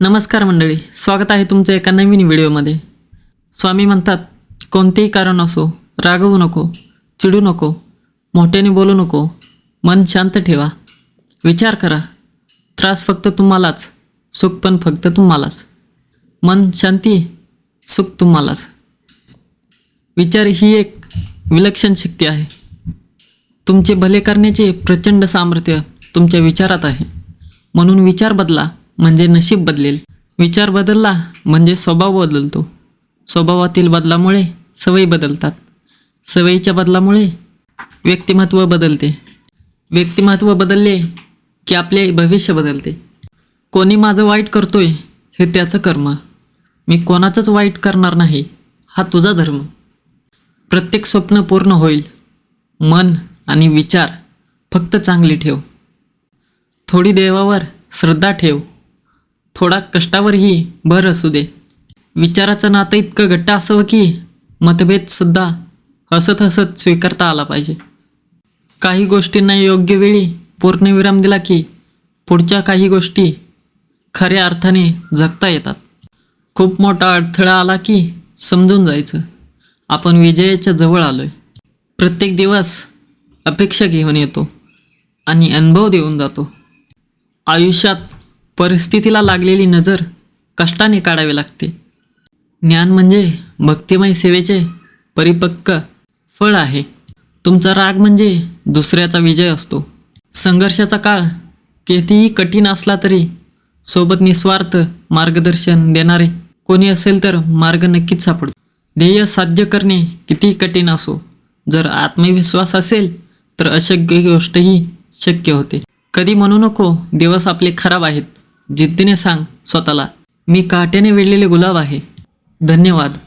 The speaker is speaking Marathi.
नमस्कार मंडळी स्वागत आहे तुमचं एका नवीन व्हिडिओमध्ये. स्वामी म्हणतात कोणतेही कारण असो रागवू नको चिडू नको मोठ्याने बोलू नको मन शांत ठेवा. विचार करा. त्रास फक्त तुम्हालाच सुख पण फक्त तुम्हालाच. मन शांती सुख तुम्हालाच. विचार ही एक विलक्षण शक्ती आहे. तुमचे भले करण्याचे प्रचंड सामर्थ्य तुमच्या विचारात आहे. म्हणून विचार बदला. म्हणजे नशीब बदलेल. विचार बदलला म्हणजे स्वभाव बदलतो. स्वभावातील बदलामुळे सवयी बदलतात. सवयीच्या बदलामुळे व्यक्तिमत्व बदलते. व्यक्तिमत्व बदलले की आपले भविष्य बदलते. कोणी माझं वाईट करतोय हे त्याचं कर्म. मी कोणाचंच वाईट करणार नाही हा तुझा धर्म. प्रत्येक स्वप्न पूर्ण होईल. मन आणि विचार फक्त चांगली ठेव. थोडी देवावर श्रद्धा ठेव. थोडा कष्टावरही भर असू दे. विचाराचं नातं इतकं घट्ट असावं की मतभेदसुद्धा हसत हसत स्वीकारता आला पाहिजे. काही गोष्टींना योग्य वेळी पूर्णविराम दिला की पुढच्या काही गोष्टी खऱ्या अर्थाने जगता येतात. खूप मोठा अडथळा आला की समजून जायचं. आपण विजयाच्या जवळ आलो आहे प्रत्येक दिवस अपेक्षा घेऊन येतो आणि अनुभव देऊन जातो. आयुष्यात परिस्थितीला लागलेली नजर कष्टाने काढावी लागते. ज्ञान म्हणजे भक्तिमय सेवेचे परिपक्व फळ आहे. तुमचा राग म्हणजे दुसऱ्याचा विजय असतो. संघर्षाचा काळ कितीही कठीण असला तरी सोबत निस्वार्थ मार्गदर्शन देणारे कोणी असेल तर मार्ग नक्कीच सापडतो. ध्येय साध्य करणे कितीही कठीण असो जर आत्मविश्वास असेल तर अशक्य गोष्टही शक्य होते. कधी म्हणू नको दिवस आपले खराब आहेत. जिद्दीने सांग स्वतःला मी काट्याने वेढलेले गुलाब आहे. धन्यवाद.